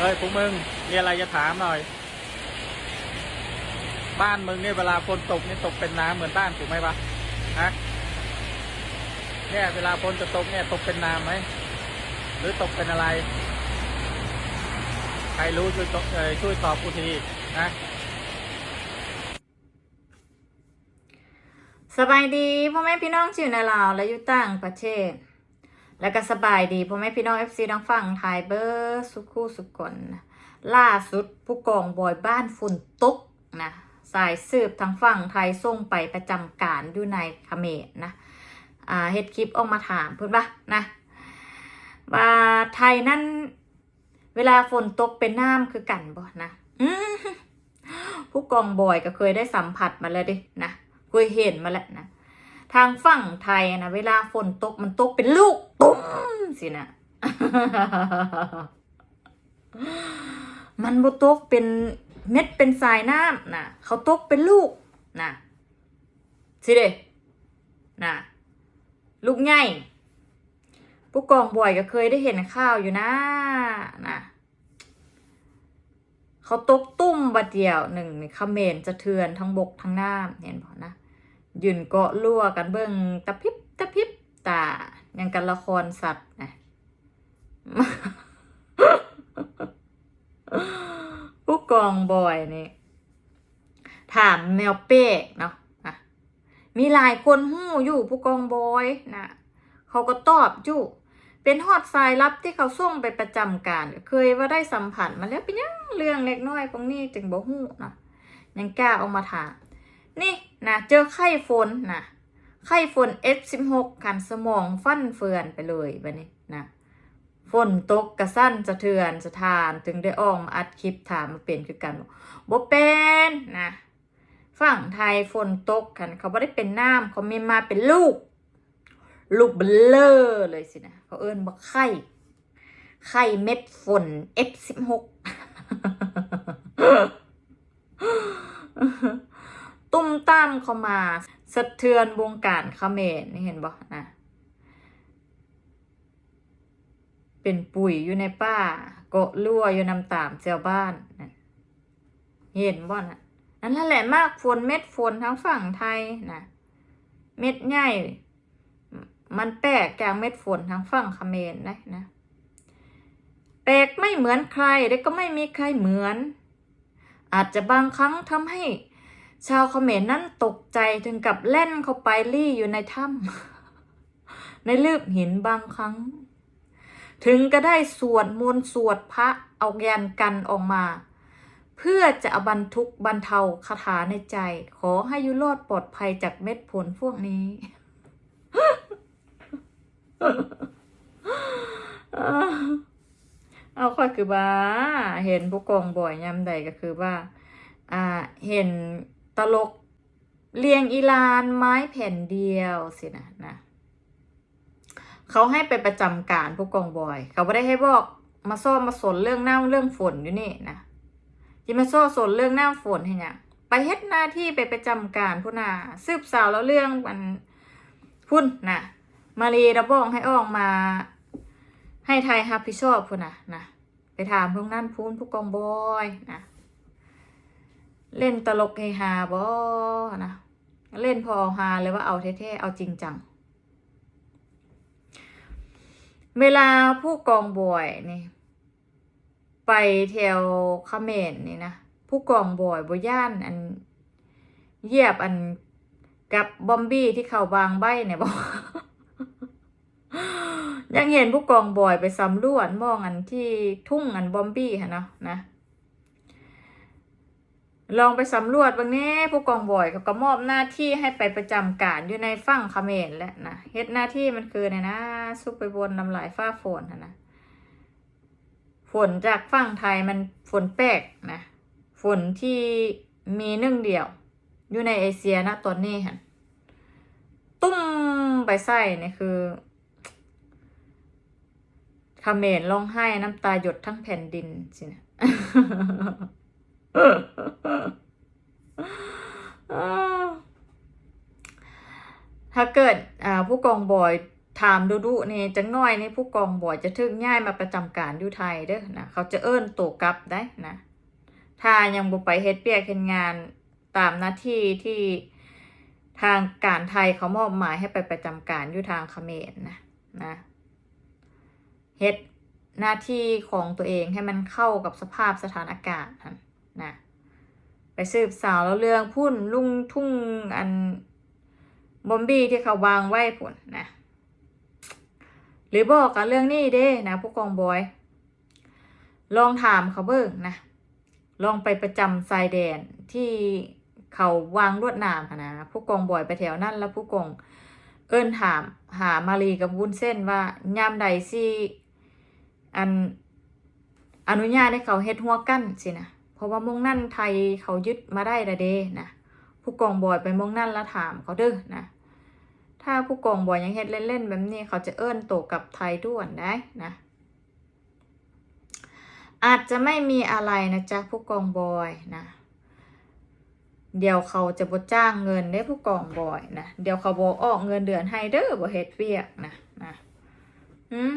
เฮ้ยพวกมึงมีอะไรจะถามหน่อย บ้านมึงเนี่ยเวลาฝนตกนี่ตกเป็นน้ำเหมือนบ้านถูกไหมปะฮะเนี่ยเวลาฝนจะตกเนี่ยตกเป็นน้ำไหมหรือตกเป็นอะไร ใครรู้ช่วยตอบช่วยตอบกูทีนะสบายดีพ่อแม่พี่น้องที่อในลาวและอยู่ต่างประเทศ แล้วก็สบายดีพ่อแม่พี่น้องเอฟซีทั้งฝั่งไทยเบอร์สุขูสุกนนล่าสุดผู้กองบอยบ้านฝุ่นตกนะสายสืบทางฝั่งไทยส่งไปประจำการอยู่ในเขมรนะอ่าเฮ็ดคลิปออกมาถามเพื่อนปะนะว่าไทยนั่นเวลาฝนตกเป็นน้ำคือกันบ่นะผู้กองบอยก็เคยได้สัมผัสมาแล้วดินะเคยเห็นมาแล้วนะ ทางฝั่งไทยนะเวลาฝนตกมันตกเป็นลูกตุ้มสินะมันบ่ตกเป็นเม็ดเป็นสายน้ำนะเขาตกเป็นลูกนะสิเดนะลูกใหญ่ผู้กองบ่อยก็เคยได้เห็นข้าวอยู่นะนะเขาตกตุ้มบัดเดียวหนึ่งในเขมรจะเทือนทั้งบกทั้งน้ำเห็นพอนะ ยืนเกาะลั่วกันเบิ่งตะพิบตะพิบตายังกันละครสัตว์นะผู้กองบอยนี่ ถามแมวเป้เนาะมีหลายคนหู้อยู่ผู้กองบอยนะเขาก็ตอบอยู่ เป็นฮอดสายลับที่เขาส่งไปประจำการ เคยว่าได้สัมผัสมาแล้วเป็นยังเรื่องเล็กน้อยตรงนี้จึงบ่หู้เนาะยังกล้าเออกมาถาม นี่นะเจอไข้ฝนนะไข้ฝน F16 กันสมองฟั่นเฟือนไปเลยแบบนี้นะฝนตกกระสั้นสะเทือนสะทานถึงได้ออกมาอัดคลิปถามมาเป็นคือกันบ่เป็นนะฝั่งไทยฝนตกกันเขาไม่ได้เป็นน้ำเขามีมาเป็นลูก ลูกเบลเลอร์เลยสินะเขาเอิ้นว่าไข้ไข้เม็ดฝน F16 ตุ้มตามเข้ามา สะเทือนวงการเขมรนี่เห็นบ่นะเป็นปุ๋ยอยู่ในป่าเกาะลั่วอยู่นำตามเจ้าบ้านนะเห็นบ่นะนั่นแหละมากฝนเม็ดฝนทั้งฝั่งไทยนะเม็ดใหญ่มันแปลกจากเม็ดฝนทั้งฝั่งเขมรนะนะแปลกไม่เหมือนใครและก็ไม่มีใครเหมือน อาจจะบางครั้งทำให้ ชาวเขมรนั่นตกใจถึงกับเล่นเข้าไปลี่อยู่ในถ้ำในลืบหินบางครั้ง ถึงก็ได้สวดมนต์สวดพระเอาแกนกันออกมา เพื่อจะบรรทุกบรรเทาคาถาในใจ ขอให้ยุรอดปลอดภัยจากเม็ดผลพวกนี้เอาค่อยคือว่า เห็นผู้กองบ่อยยามใดก็คือว่า อ่า เห็น ตลกเลียงอีลานไม้แผ่นเดียวสินะนะเขาให้ไปประจำการผู้กองบอย เขาไม่ได้ให้บอกมาซ่อมมาสนเรื่องหน้าเรื่องฝนอยู่นี่นะที่มาซ่อสนเรื่องหน้าฝนให้เนี่ยไปเฮ็ดหน้าที่ไปประจำการผู้นาสืบสาวแล้วเรื่องมันพุ่นนะมารีระบองให้อ่อกมา ให้ไทยรับผิดชอบพุ่นนะนะไปถามพวกนั้นพูนผู้กองบอยนะ เล่นตลกเฮฮาบ่นะเล่นพอฮาเลยว่าเอาเท่ๆเอาจริงจัง เวลาผู้กองบอยนี่ไปแถวเมรนี่นะผู้กองบอยบย่านอันเยียบอันกับบอมบี้ที่เขาบางใบเนี่ยบอกยังเห็นผู้กองบอยไปสำรวจมองอันที่ทุ่งอันบอมบี้ฮะเนาะนะ ลองไปสำรวจบางนี้ผู้กองบอยเขาก็มอบหน้าที่ให้ไปประจำการอยู่ในฝั่งเขมรแหละนะเฮ็ดหน้าที่มันคือเนี่ยนะซุกไปบนน้ำลายฟ้าฝนนะนะฝนจากฝั่งไทยมันฝนแปลกนะฝนที่มีหนึ่งเดียว อยู่ในเอเชียนะตอนนี้ฮะตุ้มไปใส่เนี่ยคือเขมรร้องไห้น้ำตาหยดทั้งแผ่นดินสินะ ถ้าเกิดผู้กองบอยถามดูดูนี่จังน้อยนี่ผู้กองบอยจะถึกย้ายมาประจำการอยู่ไทยเด้อนะเขาจะเอิ้นโตกลับได้นะถ้ายังบ่ไปเฮ็ดเปียกเฮ็ดงานตามหน้าที่ที่ทางการไทยเขามอบหมายให้ไปประจำการอยู่ทางเขมรนะนะเฮ็ดหน้าที่ของตัวเองให้มันเข้ากับสภาพสถานอากาศนั่นนะไปสืบสาวแล้วเรื่องพุ่นลุงทุ่งอัน บอมบี้ที่เขาวางไว้พุ่นะหรือบอกกันเรื่องนี้เด้นะผู้กองบอย ลองถามเขาเบิ่งนะ ลองไปประจำชายแดนที่เขาวางลวดหนามนะผู้กองบอยไปแถวนั้นแล้วผู้กองเอิ้นถามหามารีกับวุ้นเส้นว่ายามใดสิอันอนุญาตให้เขาเฮ็ดหัวกั้นสินะเพราะว่าเมองนั่นไทยเขายึดมาได้ละเด้นะ ผู้กองบอยไปมองนั่นแล้วถามเขาเด้อนะถ้าผู้กองบอยยังเฮ็ดเล่นๆแบบนี้เขาจะเอิ้นโตกับไทยด้วนได้นะอาจจะไม่มีอะไรนะจ๊ะผู้กองบอยนะเดี๋ยวเขาจะบ่จ้างเงินได้ผู้กองบอยนะเดี๋ยวเขาบ่ออกเงินเดือนให้เด้อบ่เฮ็ดเวียกนะนะอืม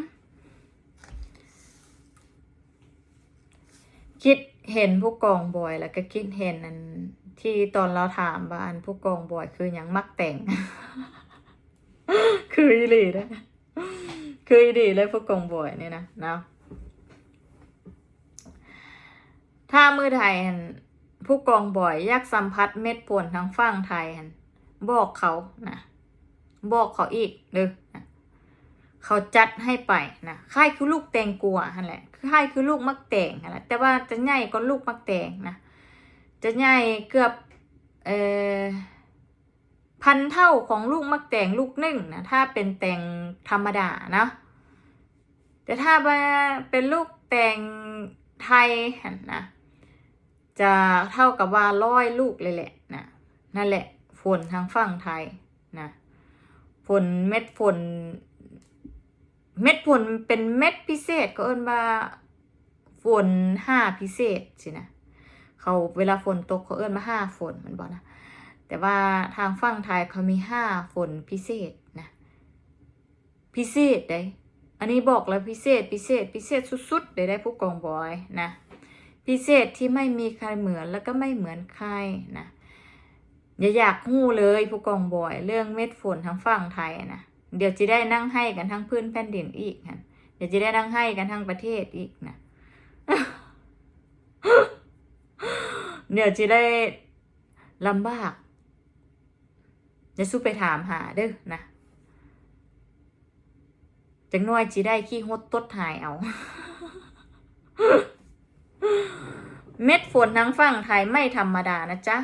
คิดเห็นผู้กองบอยแล้วก็คิดเห็นอัน ที่ตอนเราถามว่าอันผู้กองบอยคือหยังมักแต่ง คืออีหลีนะคืออีหลีเลยผู้กองบอยนี่นะเนาะถ้ามือไทยผู้กองบ่อยอยากสัมผัสเม็ดผลทางฝั่งไทยบอกเขานะบอกเขาอีกเด้อเขาจัดให้ไปนะค่ายคือลูกแตงกัวหันแหละค่ายคือลูกมักแตงหันแหละแต่ว่าจะใหญ่ก็ลูกมักแตงนะ จะใหญ่เกือบเอ่อพันเท่าของลูกมักแตงลูกหนึ่งนะถ้าเป็นแตงธรรมดานะแต่ถ้าเป็นลูกแตงไทยนนะจะเท่ากับว่าร้อยลูกเลยแหละนะนั่นแหละฝนทางฝั่งไทยนะฝนเม็ดฝน เม็ดฝนเป็นเม็ดพิเศษก็เอิ้นว่าฝนห้าพิเศษสินะ เขาเวลาฝนตกเขาเอิ้นมาห้าฝนมันบอกนะ แต่ว่าทางฝั่งไทยเขามีห้าฝนพิเศษนะ พิเศษได้ อันนี้บอกแล้วพิเศษพิเศษพิเศษสุดๆได้ได้ผู้กองบอยนะ พิเศษที่ไม่มีใครเหมือนแล้วก็ไม่เหมือนใครนะอย่าอยากหู้เลยผู้กองบอย เรื่องเม็ดฝนทางฝั่งไทยนะเดี๋ยวจะได้นั่งให้กันทั้งพื้นแผ่นดินอีกนะเดี๋ยวจะได้นั่งให้กันทั้งประเทศอีกนะ เดี๋ยวจะได้ลำบากจะสู้ไปถามหาเด้อนะจังน้อยจีได้ขี้หดตดหายเอา เม็ดฝนทั้งฝั่งไทยไม่ธรรมดานะจ๊ะ